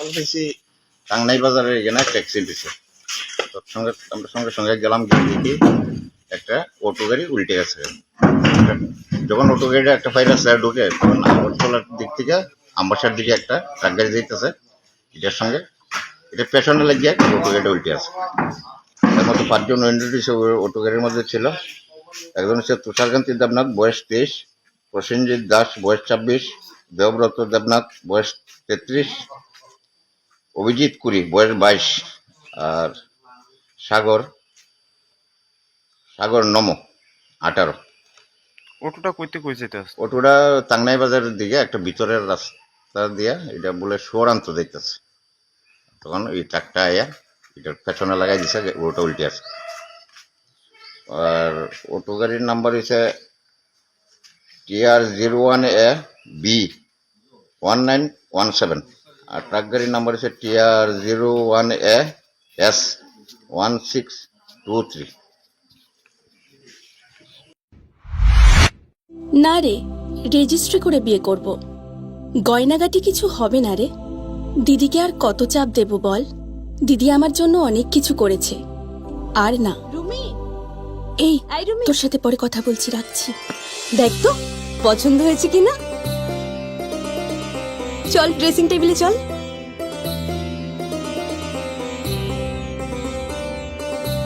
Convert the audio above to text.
Call পেয়েছি টাংনাই বাজারের এখানে একটা অ্যাক্সিডেন্ট হয়েছে। তোর সঙ্গে আমরা সঙ্গে সঙ্গে গেলাম, গিয়ে দেখি একটা অটো গাড়ি উল্টে গেছে। যখন অটো গাড়িটা একটা ফাইল আছে ঢুকে, তখন আগরতলার দিক থেকে আমবাসার দিকে একটা ট্রাক গাড়ি যাইতেছে। এটার সঙ্গে এটা পেছনে লাগিয়ে অটো গাড়িটা উল্টে আছে। তার মধ্যে পাঁচজন ওয়েন্ডার হিসেবে অটো গাড়ির মধ্যে ছিল। একজন হচ্ছে তুষারকান্তি দেবনাথ, বয়স তেইশ। প্রসেনজিৎ দাস, বয়স ছাব্বিশ। দেবব্রত দেবনাথ, বয়স তেত্রিশ। অভিজিৎ কুড়ি বয়স বাইশ আর সাগর সাগর নম আঠারো। অটোটা কইতে কই যেতে আসছে? অটোটা টাংনাই বাজারের দিকে একটা ভিতরের রাস্তা দিয়া এটা বলে সোরান্ত দেখতেছে তখন এই ট্রাকটা আয়া এটার পেছনে লাগাই দিছে ওটা উল্টে আছে আর অটো গাড়ির নাম্বার হচ্ছে TR zero one A B one nine one seven. R truck গাড়ির নাম্বার হচ্ছে TR zero one A S one six two three. না রে রেজিস্ট্রি করে বিয়ে করব। গয়নাগাটি কিছু হবে না রে। দিদিকে আর কত চাপ দেব বল? দিদি আমার জন্য অনেক কিছু করেছে। আর না। রুমি! এই আই রুমি! তোর সাথে পরে কথা বলছি রাখছি। দেখ তো পছন্দ হয়েছে কিনা? চল ড্রেসিং টেবিলে চল।